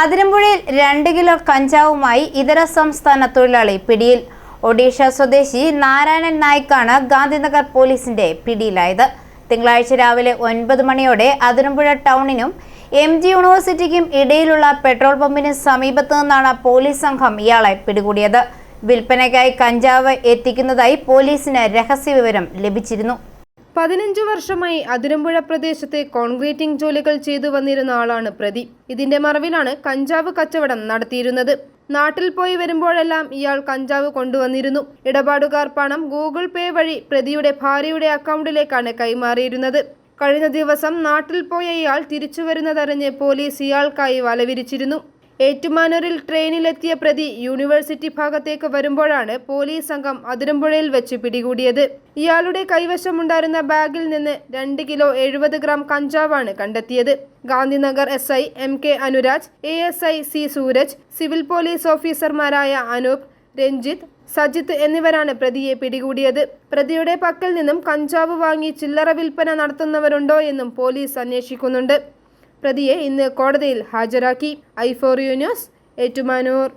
അതിരമ്പുഴയിൽ രണ്ട് കിലോ കഞ്ചാവുമായി ഇതര സംസ്ഥാന തൊഴിലാളി പിടിയിൽ. ഒഡീഷ സ്വദേശി നാരായണൻ നായിക്കാണ് ഗാന്ധിനഗർ പോലീസിന്റെ പിടിയിലായത്. തിങ്കളാഴ്ച രാവിലെ ഒൻപത് മണിയോടെ അതിരമ്പുഴ ടൗണിനും എം ജി യൂണിവേഴ്സിറ്റിക്കും ഇടയിലുള്ള പെട്രോൾ പമ്പിന് സമീപത്തു നിന്നാണ് പോലീസ് സംഘം ഇയാളെ പിടികൂടിയത്. വിൽപ്പനയ്ക്കായി കഞ്ചാവ് എത്തിക്കുന്നതായി പോലീസിന് രഹസ്യ വിവരം ലഭിച്ചിരുന്നു. പതിനഞ്ചു വർഷമായി അതിരമ്പുഴ പ്രദേശത്തെ കോൺക്രീറ്റിംഗ് ജോലികൾ ചെയ്തു വന്നിരുന്ന ആളാണ് പ്രതി. ഇതിന്റെ മറവിലാണ് കഞ്ചാവ് കച്ചവടം നടത്തിയിരുന്നത്. നാട്ടിൽ പോയി വരുമ്പോഴെല്ലാം ഇയാൾ കഞ്ചാവ് കൊണ്ടുവന്നിരുന്നു. ഇടപാടുകാർ പണം ഗൂഗിൾ പേ വഴി പ്രതിയുടെ ഭാര്യയുടെ അക്കൗണ്ടിലേക്കാണ് കൈമാറിയിരുന്നത്. കഴിഞ്ഞ ദിവസം നാട്ടിൽ പോയ ഇയാൾ തിരിച്ചു വരുന്നതറിഞ്ഞ് പോലീസ് ഇയാൾക്കായി വലവിരിച്ചിരുന്നു. ഏറ്റുമാനൂരിൽ ട്രെയിനിലെത്തിയ പ്രതി യൂണിവേഴ്സിറ്റി ഭാഗത്തേക്ക് വരുമ്പോഴാണ് പോലീസ് സംഘം അതിരമ്പുഴയിൽ വെച്ച് പിടികൂടിയത്. ഇയാളുടെ കൈവശമുണ്ടായിരുന്ന ബാഗിൽ നിന്ന് രണ്ട് കിലോ എഴുപത് ഗ്രാം കഞ്ചാവാണ് കണ്ടെത്തിയത്. Gandhinagar S I M K Anuraj A S I C Sooraj civil police ഓഫീസർമാരായ അനൂപ് രഞ്ജിത്ത് സജിത്ത് എന്നിവരാണ് പ്രതിയെ പിടികൂടിയത്. പ്രതിയുടെ പക്കൽ നിന്നും കഞ്ചാവ് വാങ്ങി ചില്ലറ വിൽപ്പന നടത്തുന്നവരുണ്ടോ എന്നും പോലീസ് അന്വേഷിക്കുന്നുണ്ട്. പ്രതിയെ ഇന്ന് കോടതിയിൽ ഹാജരാക്കി. I four U news Ettumanoor.